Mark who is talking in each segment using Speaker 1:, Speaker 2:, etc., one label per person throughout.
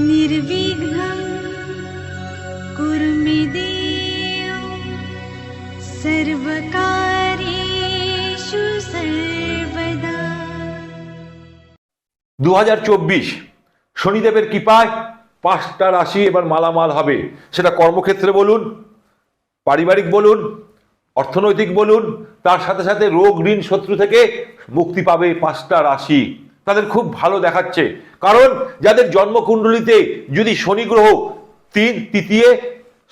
Speaker 1: निर्विघ्नं कुरु मे देव सर्वकार्येषु सर्वदा
Speaker 2: দু শনিদেবের কৃপায় পাঁচটা রাশি এবার মালামাল হবে। সেটা কর্মক্ষেত্রে বলুন, পারিবারিক বলুন, অর্থনৈতিক বলুন, তার সাথে সাথে রোগ, ঋণ, শত্রু থেকে মুক্তি পাবে পাঁচটা রাশি। তাদের খুব ভালো দেখাচ্ছে। কারণ যাদের জন্মকুণ্ডলিতে যদি শনি গ্রহ তিন, তৃতীয়,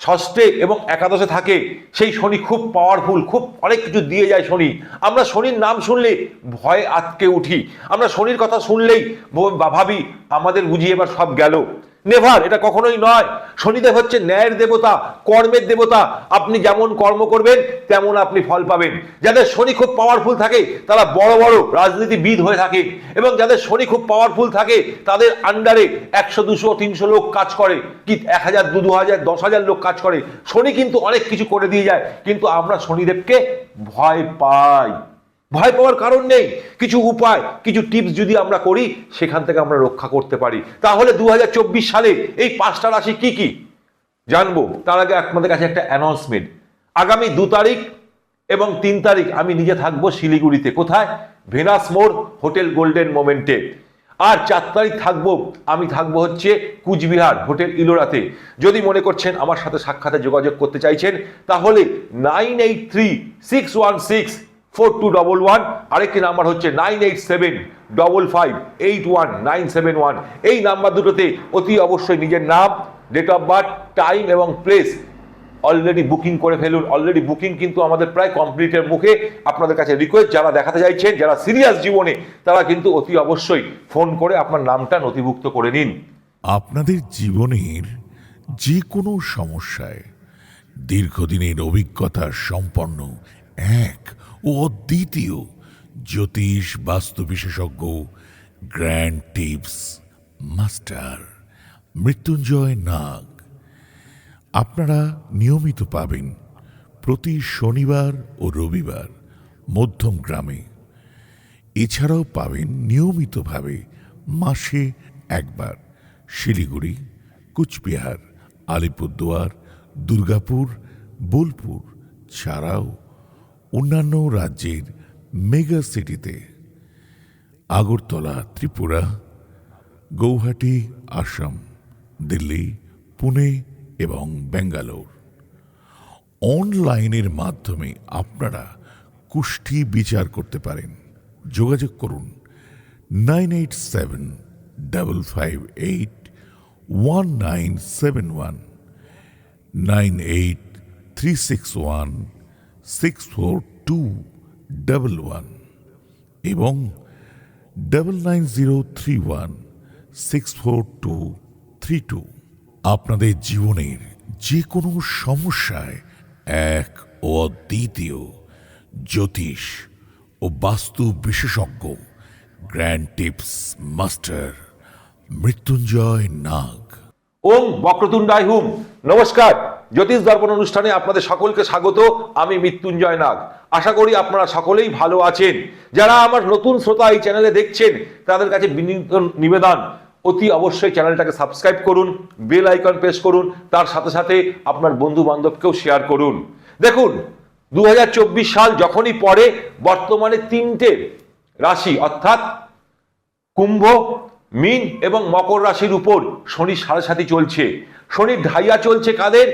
Speaker 2: ষষ্ঠে এবং একাদশে থাকে, সেই শনি খুব পাওয়ারফুল খুব অনেক কিছু দিয়ে যায় শনি। আমরা শনির নাম শুনলে ভয়ে আটকে উঠি। আমরা শনির কথা শুনলেই ভাবি, আমাদের বুঝি এবার সব গেল। নেভার, এটা কখনোই নয়। শনিদেব হচ্ছে ন্যায়ের দেবতা, কর্মের দেবতা। আপনি যেমন কর্ম করবেন, তেমন আপনি ফল পাবেন। যাদের শনি খুব পাওয়ারফুল থাকে, তারা বড় বড় রাজনীতিবিদ হয়ে থাকে। এবং যাদের শনি খুব পাওয়ারফুল থাকে, তাদের আন্ডারে একশো, দুশো, তিনশো লোক কাজ করে। কি, এক হাজার, দু দু হাজার, দশ হাজার লোক কাজ করে। শনি কিন্তু অনেক কিছু করে দিয়ে যায়। কিন্তু আমরা শনিদেবকে ভয় পাই। ভয় পাওয়ার কারণ নেই। কিছু উপায়, কিছু টিপস যদি আমরা করি, সেখান থেকে আমরা রক্ষা করতে পারি। তাহলে দু হাজার চব্বিশ সালে এই পাঁচটা রাশি কি কি? জানব। তার আগে আপনাদের কাছে একটা অ্যানাউন্সমেন্ট আগামী দু তারিখ এবং তিন তারিখ আমি নিজে থাকব শিলিগুড়িতে। কোথায়? ভেনাস মোড়, হোটেল গোল্ডেন মোমেন্টে। আর চার তারিখ থাকব, আমি থাকব হচ্ছে কুচবিহার, হোটেল ইলোরাতে। যদি মনে করছেন আমার সাথে সাক্ষাতে যোগাযোগ করতে চাইছেন, তাহলে nine eight three six one six four two double one আরেকটি নাম্বার হচ্ছে nine eight seven double five eight one nine seven one এই নাম্বার দুটোতে অতি অবশ্যই নিজের নাম ডেট অফ বার্থ টাইম এবং প্লেস অলরেডি বুকিং করে ফেলুন। অলরেডি বুকিং কিন্তু আমাদের প্রায় কমপ্লিটের মুখে। আপনাদের কাছে রিকোয়েস্ট যারা দেখাতে চাইছেন, যারা সিরিয়াস জীবনে, তারা কিন্তু অতি অবশ্যই ফোন করে আপনার নামটা নথিভুক্ত করে নিন।
Speaker 3: আপনাদের জীবনের যে কোনো সমস্যায় দীর্ঘদিনের অভিজ্ঞতা সম্পন্ন এক ও অদ্বিতীয় জ্যোতিষ বাস্তু বিশেষজ্ঞ grand tips master Mrityunjay Nag. আপনারা নিয়মিত পাবেন প্রতি শনিবার ও রবিবার মধ্যম গ্রামে। এছাড়াও পাবেন নিয়মিতভাবে মাসে একবার শিলিগুড়ি, কুচবিহার, আলিপুরদুয়ার, দুর্গাপুর, বোলপুর, ছাড়াও অন্যান্য রাজ্যের মেগা সিটিতে আগরতলা, ত্রিপুরা, গৌহাটি, আসাম, দিল্লি, পুনে এবং ব্যাঙ্গালোর। অনলাইনের মাধ্যমে আপনারা কুষ্ঠি বিচার করতে পারেন। যোগাযোগ করুন nine eight seven double five eight one nine seven one, nine eight three six one six four two double one এবং double nine zero three one six four two three two আপনাদের জীবনের যে কোনো সমস্যায় এক ও অদ্বিতীয় জ্যোতিষ ও বাস্তু বিশেষজ্ঞ grand tips master Mrityunjay Nag.
Speaker 2: ওম বক্রতুণ্ডায় হুম। নমস্কার। জ্যোতিষ দর্পণ অনুষ্ঠানে আপনাদের সকলকে স্বাগত, আমি মৃত্যুঞ্জয় নাগ। আশা করি আপনারা সকলেই ভালো আছেন। যারা আমার নতুন শ্রোতা এই চ্যানেলে দেখছেন, তাদের কাছে বিনীত নিবেদন, অতি অবশ্যই চ্যানেলটাকে সাবস্ক্রাইব করুন, বেল আইকন প্রেস করুন, তার সাথে সাথে আপনার বন্ধু বান্ধবকেও শেয়ার করুন। দেখুন দু হাজার চব্বিশ সাল যখনই পড়ে, বর্তমানে তিনটে রাশি, অর্থাৎ কুম্ভ, মিন এবং মকর রাশির উপর শনি সাড়ে সাথী চলছে। শনির ঢাইয়া চলছে কাদের?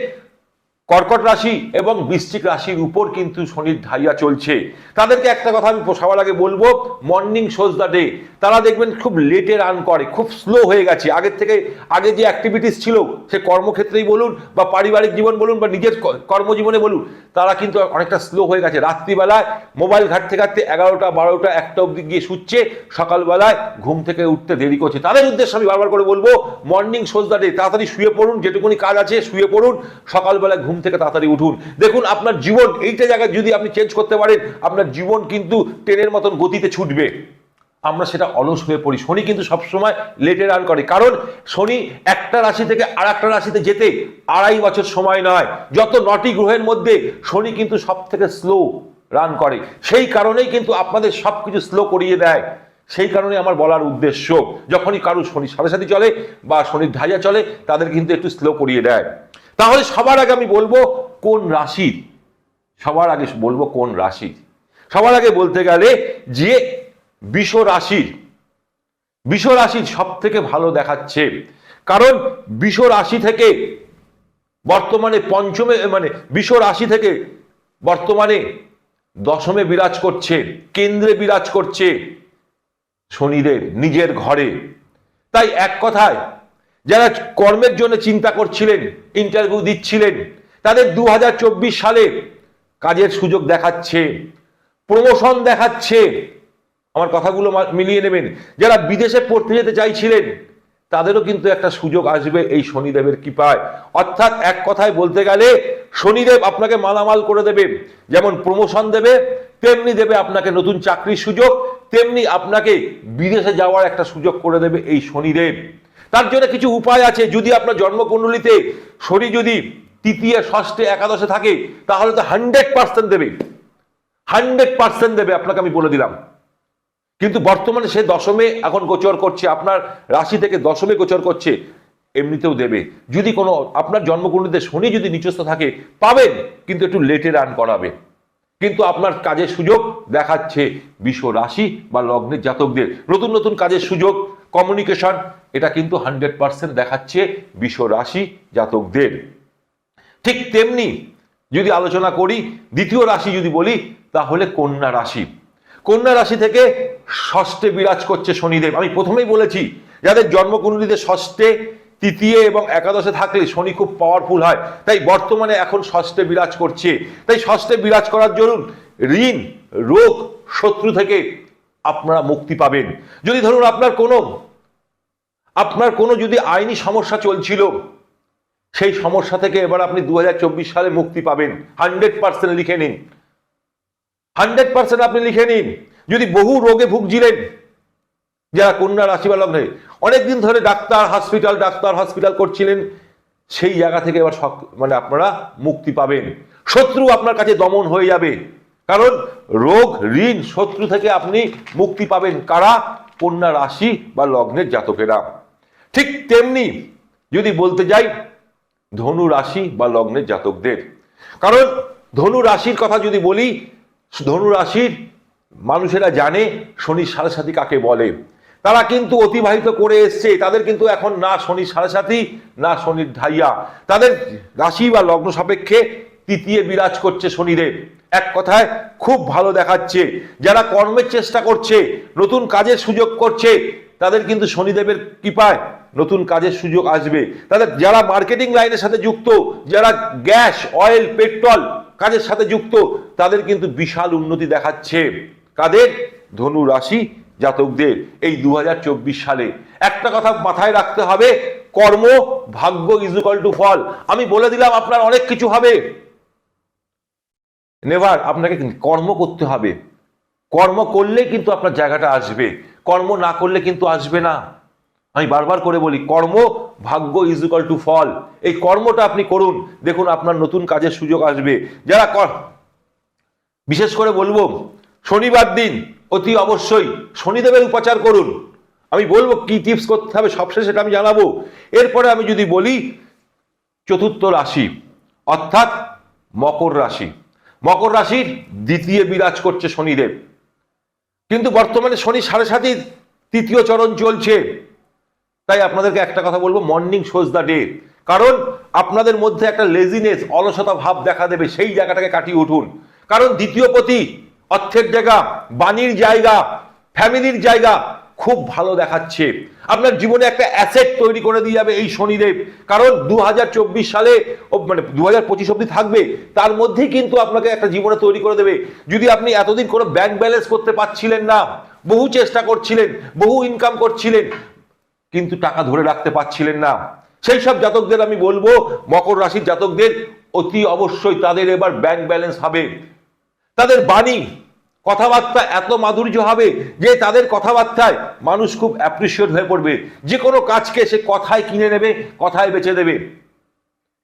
Speaker 2: কর্কট রাশি এবং বৃশ্চিক রাশির উপর কিন্তু শনির ঢাইয়া চলছে। তাদেরকে একটা কথা আমি সবার আগে বলব মর্নিং শোজ দ্য ডে তারা দেখবেন খুব লেটে রান করে, খুব স্লো হয়ে গেছে। আগের থেকে, আগে যে অ্যাক্টিভিটিস ছিল, সে কর্মক্ষেত্রেই বলুন বা পারিবারিক জীবন বলুন বা নিজের কর্মজীবনে বলুন, তারা কিন্তু অনেকটা স্লো হয়ে গেছে। রাত্রিবেলায় মোবাইল ঘাটতে ঘাটতে এগারোটা, বারোটা, একটা অবধি গিয়ে শুচ্ছে। সকালবেলায় ঘুম থেকে উঠতে দেরি করছে। তাদের উদ্দেশ্যে আমি বারবার করে বলব মর্নিং শোজ দ্য ডে তাড়াতাড়ি শুয়ে পড়ুন, যেটুকুনি কাজ আছে শুয়ে পড়ুন। সকালবেলায় ঘুম থেকে তাড়াতাড়ি উঠুন। দেখুন, আপনার জীবন এইটা জায়গায় যদি আপনি চেঞ্জ করতে পারেন, আপনার জীবন কিন্তু ট্রেনের মতন গতিতে ছুটবে। আমরা সেটা অলস হয়ে পড়ি। শনি কিন্তু সবসময় লেটে রান করে। কারণ, শনি একটা রাশি থেকে আর একটা রাশিতে যেতে আড়াই বছর সময় নয়। যত নটি গ্রহের মধ্যে শনি কিন্তু সব থেকে স্লো রান করে। সেই কারণেই কিন্তু আপনাদের সব কিছু স্লো করিয়ে দেয়। সেই কারণে আমার বলার উদ্দেশ্য, যখনই কারও শনি সাথে সাথে চলে বা শনির ঢাইয়া চলে, তাদের কিন্তু একটু স্লো করিয়ে দেয়। তাহলে সবার আগে আমি বলব কোন রাশির? সবার আগে বলব কোন রাশির? সবার আগে বলতে গেলে যে বিষ রাশির বিষ রাশির সব থেকে ভালো দেখাচ্ছে। কারণ বিষ রাশি থেকে বর্তমানে পঞ্চমে মানে বিষ রাশি থেকে বর্তমানে দশমে বিরাজ করছে, কেন্দ্রে বিরাজ করছে শনিদেব নিজের ঘরে। তাই এক কথায় যারা কর্মের জন্য চিন্তা করছিলেন ইন্টারভিউ দিচ্ছিলেন, তাদের দু হাজার চব্বিশ সালে কাজের সুযোগ দেখাচ্ছে প্রমোশন দেখাচ্ছে। আমার কথাগুলো মিলিয়ে নেবেন। যারা বিদেশে পড়তে যেতে চাইছিলেন, তাদেরও কিন্তু একটা সুযোগ আসবে এই শনিদেবের কৃপায়। অর্থাৎ এক কথায় বলতে গেলে, শনিদেব আপনাকে মালামাল করে দেবে, যেমন প্রমোশন দেবে, তেমনি দেবে আপনাকে নতুন চাকরির সুযোগ, তেমনি আপনাকে বিদেশে যাওয়ার একটা সুযোগ করে দেবে এই শনিদেব। তার জন্য কিছু উপায় আছে। যদি আপনার জন্মকুণ্ডলিতে শনি যদি তৃতীয়, ষষ্ঠে, একাদশে থাকে, তাহলে তো হান্ড্রেড পার্সেন্ট দেবে। হান্ড্রেড পার্সেন্ট দেবে, আপনাকে আমি বলে দিলাম। কিন্তু বর্তমানে সে দশমে এখন গোচর করছে, আপনার রাশি থেকে দশমে গোচর করছে, এমনিতেও দেবে। যদি কোনো, আপনার জন্মকুণ্ডলিতে শনি যদি নিচস্থ থাকে, পাবেন, কিন্তু একটু লেটে রান করাবে। কিন্তু আপনার কাজের সুযোগ দেখাচ্ছে বিশ্ব রাশি বা লগ্নের জাতকদের। নতুন নতুন কাজের সুযোগ কমিউনিকেশন এটা কিন্তু হান্ড্রেড পার্সেন্ট দেখাচ্ছে রাশি জাতকদের। ঠিক তেমনি যদি আলোচনা করি, দ্বিতীয় রাশি যদি বলি, তাহলে কন্যা রাশি। কন্যা রাশি থেকে ষষ্ঠে বিরাজ করছে শনিদেব। আমি প্রথমেই বলেছি, যাদের জন্মকুণ্ডলীতে ষষ্ঠে, তৃতীয় এবং একাদশে থাকলে শনি খুব পাওয়ারফুল হয়। তাই বর্তমানে এখন ষষ্ঠে বিরাজ করছে। তাই ষষ্ঠে বিরাজ করার জন্য ঋণ, রোগ, শত্রু থেকে আপনারা মুক্তি পাবেন। যদি ধরুন আপনার কোনো আপনার কোনো যদি আইনি সমস্যা চলছিল, সেই সমস্যা থেকে এবার আপনি দু হাজার চব্বিশ সালে মুক্তি পাবেন। হান্ড্রেড পার্সেন্ট লিখে নিন। হান্ড্রেড পার্সেন্ট আপনি লিখে নিন। যদি বহু রোগে ভুগছিলেন, যারা কন্যা রাশি বা লগ্নে অনেকদিন ধরে ডাক্তার হসপিটাল ডাক্তার হসপিটাল করছিলেন, সেই জায়গা থেকে এবার মানে আপনারা মুক্তি পাবেন। শত্রু আপনার কাছে দমন হয়ে যাবে। কারণ রোগ, ঋণ, শত্রু থেকে আপনি মুক্তি পাবেন কারা? কন্যা রাশি বা লগ্নের জাতকেরা। ঠিক তেমনি যদি বলতে যাই, ধনু রাশি বা লগ্নের জাতকদের। কারণ ধনু রাশির কথা যদি বলি, ধনু রাশির মানুষেরা জানে শনির সাড়ে সাথী কাকে বলে। তারা কিন্তু অতিবাহিত করে এসছে, তাদের কিন্তু এখন না শনির সাড়ে সাথী না শনির ঢাইয়া। তাদের রাশি বা লগ্ন সাপেক্ষে তৃতীয় বিরাজ করছে শনিদেব। এক কথায় খুব ভালো দেখাচ্ছে। যারা কর্মের চেষ্টা করছে, নতুন কাজের সুযোগ করছে, তাদের কিন্তু শনিদেবের কৃপায় নতুন কাজের সুযোগ আসবে। তাদের যারা মার্কেটিং লাইনের সাথে যুক্ত, যারা গ্যাস, অয়েল, পেট্রোল কাজের সাথে যুক্ত, তাদের কিন্তু বিশাল উন্নতি দেখাচ্ছে। কাদের? ধনু রাশি জাতকদের। এই দু হাজার চব্বিশ সালে একটা কথা মাথায় রাখতে হবে, কর্ম ভাগ্য ইজুকাল টু ফল। আমি বলে দিলাম আপনার অনেক কিছু হবে। নেভার আপনাকে কর্ম করতে হবে। কর্ম করলে কিন্তু আপনার জায়গাটা আসবে। কর্ম না করলে কিন্তু আসবে না। আমি বারবার করে বলি, কর্ম ভাগ্য ইজুকাল টু ফল। এই কর্মটা আপনি করুন। দেখুন আপনার নতুন কাজের সুযোগ আসবে। যারা কর- বিশেষ করে বলব, শনিবার দিন অতি অবশ্যই শনিদেবের উপাচার করুন। আমি বলব কি টিপস করতে হবে, সবশেষে সেটা আমি জানাব। এরপরে আমি যদি বলি, চতুর্থ রাশি, অর্থাৎ মকর রাশি। মকর রাশির দ্বিতীয় বিরাজ করছে শনিদেব। কিন্তু বর্তমানে শনি সাড়ে সাতই তৃতীয় চরণ চলছে। তাই আপনাদেরকে একটা কথা বলব মর্নিং শোজ দ্য ডে কারণ আপনাদের মধ্যে একটা লেজিনেস অলসতা ভাব দেখা দেবে সেই জায়গাটাকে কাটিয়ে উঠুন। কারণ দ্বিতীয় পতি, অর্থের জায়গা, বাণীর জায়গা ফ্যামিলির জায়গা খুব ভালো দেখাচ্ছে। আপনার জীবনে একটা অ্যাসেট তৈরি করে দিয়ে যাবে এই শনিদেব। কারণ দু হাজার চব্বিশ সালে মানে দু হাজার পঁচিশ অব্দি থাকবে, তার মধ্যেই কিন্তু আপনাকে একটা জীবনে তৈরি করে দেবে। যদি আপনি এতদিন কোনো ব্যাংক ব্যালেন্স করতে পারছিলেন না, বহু চেষ্টা করছিলেন, বহু ইনকাম করছিলেন, কিন্তু টাকা ধরে রাখতে পারছিলেন না। সেই সব জাতকদের আমি বলব, মকর রাশির জাতকদের অতি অবশ্যই তাদের এবার ব্যাংক ব্যালেন্স হবে। তাদের বাণী কথাবার্তা এত মাধুর্য হবে যে তাদের কথাবার্তায় মানুষ খুব অ্যাপ্রিসিয়েট হয়ে পড়বে। যে কোনো কাজকে সে কথায় কিনে নেবে, কথায় বেছে দেবে।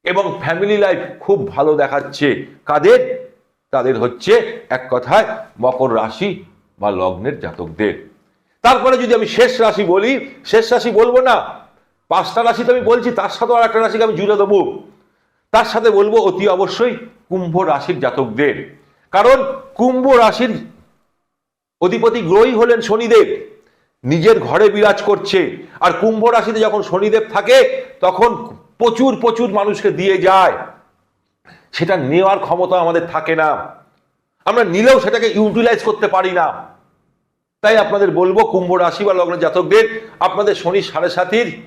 Speaker 2: এবং ফ্যামিলি লাইফ খুব ভালো দেখাচ্ছে। কাদের? তাদের হচ্ছে এক কথায় মকর রাশি বা লগ্নের জাতকদের। তারপরে যদি আমি শেষ রাশি বলি, শেষ রাশি বলব না, পাঁচটা রাশি তো আমি বলছি, তার সাথে আর একটা রাশিকে আমি জুড়ে দেবো। তার সাথে বলব অতি অবশ্যই কুম্ভ রাশির জাতকদের। কারণ কুম্ভ রাশির অধিপতি গ্রহই হলেন শনিদেব। নিজের ঘরে বিরাজ করছে। আর কুম্ভ রাশিতে যখন শনিদেব থাকে, তখন প্রচুর প্রচুর মানুষকে দিয়ে যায়। সেটা নেওয়ার ক্ষমতা আমাদের থাকে না। আমরা নিলেও সেটাকে ইউটিলাইজ করতে পারি না। তাই আপনাদের বলব, কুম্ভ রাশি বা লগ্ন জাতকদের, আপনাদের শনি সাড়ে সাতির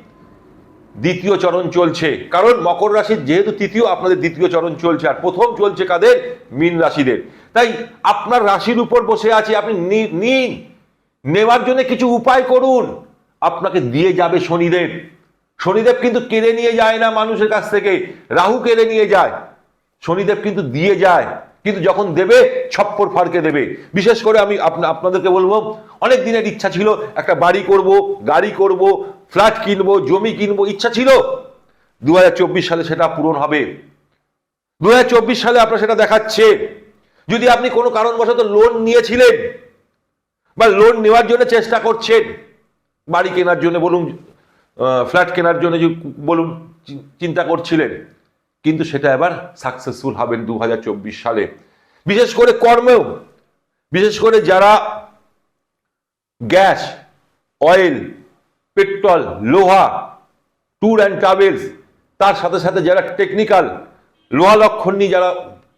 Speaker 2: দ্বিতীয় চরণ চলছে। কারণ মকর রাশির যেহেতু তৃতীয়, আপনাদের দ্বিতীয় চরণ চলছে। আর প্রথম চলছে কাদের? মীন রাশিদের। তাই আপনার রাশির উপর বসে আছে, আপনি নিন। নেওয়ার জন্য কিছু উপায় করুন। আপনাকে দিয়ে যাবে শনিদেব। শনিদেব কিন্তু কেড়ে নিয়ে যায় না মানুষের কাছ থেকে। রাহু কেড়ে নিয়ে যায়। শনিদেব কিন্তু দিয়ে যায়। কিন্তু যখন দেবে, ছপ্পর ফাড়কে দেবে। বিশেষ করে আমি আপনা- আপনাদেরকে বলব, অনেক দিনের ইচ্ছা ছিল, একটা বাড়ি করব, গাড়ি করব, ফ্ল্যাট কিনবো, জমি কিনবো, ইচ্ছা ছিল। দু হাজার চব্বিশ সালে সেটা পূরণ হবে। দু হাজার চব্বিশ সালে আপনার সেটা দেখাচ্ছে। যদি আপনি কোনো কারণবশত লোন নিয়েছিলেন বা লোন নেওয়ার জন্য চেষ্টা করছেন, বাড়ি কেনার জন্য বলুন ফ্ল্যাট কেনার জন্য বলুন চিন্তা করছিলেন, কিন্তু সেটা এবার সাকসেসফুল হবেন দু হাজার চব্বিশ সালে। বিশেষ করে কর্মেও, বিশেষ করে যারা গ্যাস, অয়েল, পেট্রোল, লোহা ট্যুর অ্যান্ড ট্রাভেলস তার সাথে সাথে যারা টেকনিক্যাল লোহা লক্ষণ নিয়ে যারা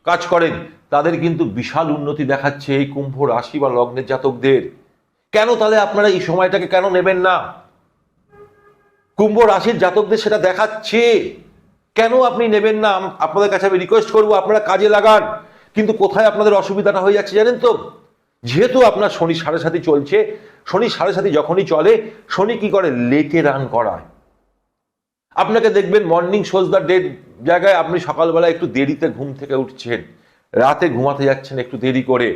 Speaker 2: কাজ করেন। তাদের কিন্তু বিশাল উন্নতি দেখাচ্ছে এই কুম্ভ রাশি বা লগ্নের জাতকদের। কেন তাহলে আপনারা এই সময়টাকে কেন নেবেন না? কুম্ভ রাশির জাতকদের সেটা দেখাচ্ছে। কেন আপনি নেবেন না? আপনাদের কাছে আমি রিকোয়েস্ট করব, আপনারা কাজে লাগান। কিন্তু কোথায় আপনাদের অসুবিধাটা হয়ে যাচ্ছে জানেন তো? যেহেতু আপনার শনি সাড়ে সাথে চলছে, শনি সাড়ে সাথে যখনই চলে, শনি কি করে? লেটে রান করায়। আপনাকে দেখবেন মর্নিং শোজ দ্য ডেট জায়গায় আপনি সকালবেলা একটু দেরিতে ঘুম থেকে উঠছেন, রাতে ঘুমাতে যাচ্ছেন একটু দেরি করে,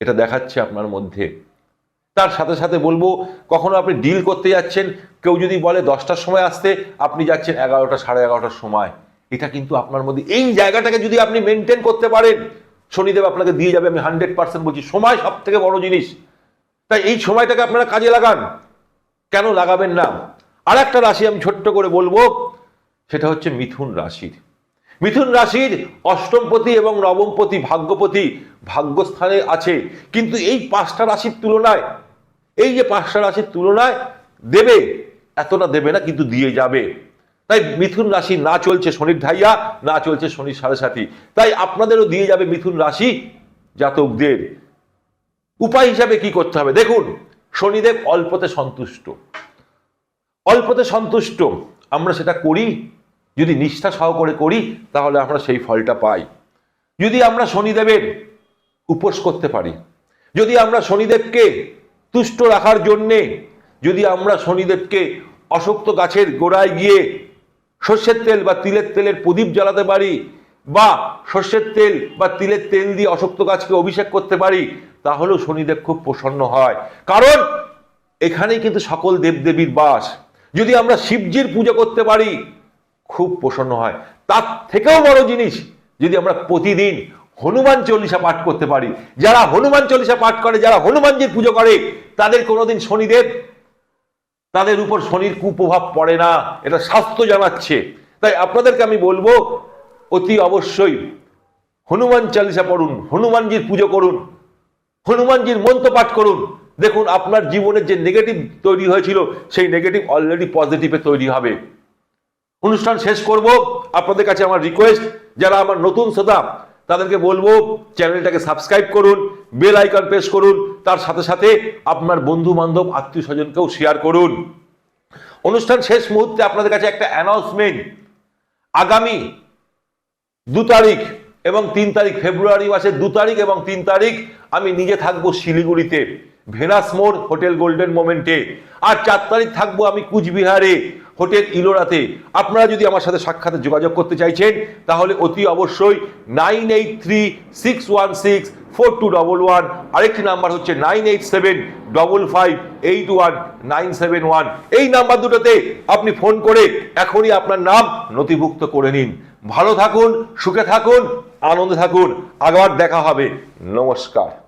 Speaker 2: এটা দেখাচ্ছে আপনার মধ্যে। তার সাথে সাথে বলব, কখনো আপনি ডিল করতে যাচ্ছেন, কেউ যদি বলে দশটার সময় আসতে, আপনি যাচ্ছেন এগারোটা, সাড়ে এগারোটার সময়। এটা কিন্তু আপনার মধ্যে, এই জায়গাটাকে যদি আপনি মেনটেন করতে পারেন, শনিদেব আপনাকে দিয়ে যাবে, আমি হান্ড্রেড পার্সেন্ট বলছি, সময় সব থেকে বড় জিনিস। তাই এই সময়টাকে আপনারা কাজে লাগান। কেন লাগাবেন না? আর একটা রাশি আমি ছোট্ট করে বলব সেটা হচ্ছে মিথুন রাশির। মিথুন রাশির অষ্টমপতি এবং নবমপতি ভাগ্যপতি ভাগ্যস্থানে আছে, কিন্তু এই পাঁচটা রাশির তুলনায়, এই যে পাঁচটা রাশির তুলনায় দেবে, এতটা দেবে না, কিন্তু দিয়ে যাবে। তাই মিথুন রাশি না চলছে শনির ধাইয়া না চলছে শনির সাড়ে সাথী। তাই আপনাদেরও দিয়ে যাবে মিথুন রাশি জাতকদের। উপায় হিসাবে কি করতে হবে? দেখুন, শনিদেব অল্পতে সন্তুষ্ট। অল্পতে সন্তুষ্ট। আমরা সেটা করি, যদি নিষ্ঠা সহকারে করি, তাহলে আমরা সেই ফলটা পাই। যদি আমরা শনিদেবের উপোস করতে পারি, যদি আমরা শনিদেবকে তুষ্ট রাখার জন্যে, যদি আমরা শনিদেবকে অশক্ত গাছের গোড়ায় গিয়ে সর্ষের তেল বা তিলের তেলের প্রদীপ জ্বালাতে পারি, বা সর্ষের তেল বা তিলের তেল দিয়ে অশক্ত গাছকে অভিষেক করতে পারি, তাহলেও শনিদেব খুব প্রসন্ন হয়। কারণ, এখানেই কিন্তু সকল দেবদেবীর বাস। যদি আমরা শিবজির পুজো করতে পারি, খুব প্রসন্ন হয়। তার থেকেও বড় জিনিস, যদি আমরা প্রতিদিন হনুমান চল্লিশা পাঠ করতে পারি। যারা হনুমান চল্লিশা পাঠ করে, যারা হনুমানজির পুজো করে, তাদের কোনোদিন শনিদেব, তাদের উপর শনির কুপ্রভাব পড়ে না। এটা স্বাস্থ্য জানাচ্ছে। তাই আপনাদেরকে আমি বলব, অতি অবশ্যই হনুমান চালিসা পড়ুন, হনুমানজির পুজো করুন, হনুমানজির মন্ত্র পাঠ করুন। দেখুন, আপনার জীবনের যে নেগেটিভ তৈরি হয়েছিল, সেই নেগেটিভ অলরেডি পজিটিভে তৈরি হবে। অনুষ্ঠান শেষ করব। আপনাদের কাছে আমার রিকোয়েস্ট যারা আমার নতুন শ্রোতা, তাদেরকে বলব চ্যানেলটাকে সাবস্ক্রাইব করুন বেল আইকন প্রেস করুন, তার সাথে সাথে আপনার বন্ধু বান্ধব আত্মীয় স্বজনকেও শেয়ার করুন। অনুষ্ঠান শেষ মুহূর্তে আপনাদের কাছে একটা অ্যানাউন্সমেন্ট আগামী দু তারিখ এবং তিন তারিখ, ফেব্রুয়ারি মাসের দু তারিখ এবং তিন তারিখ আমি নিজে থাকব শিলিগুড়িতে। ভেনাস মোড়, হোটেল গোল্ডেন মোমেন্টে। আর চার তারিখ থাকব আমি কুচবিহারে, হোটেল ইলোরাতে। আপনারা যদি আমার সাথে সাক্ষাতে যোগাযোগ করতে চাইছেন, তাহলে অতি অবশ্যই nine eight three six one six four two double one. আরেকটি নাম্বার হচ্ছে nine eight seven double five eight one nine seven one. এই নাম্বার দুটোতে আপনি ফোন করে এখনই আপনার নাম নথিভুক্ত করে নিন। ভালো থাকুন, সুখে থাকুন, আনন্দে থাকুন। আবার দেখা হবে। নমস্কার।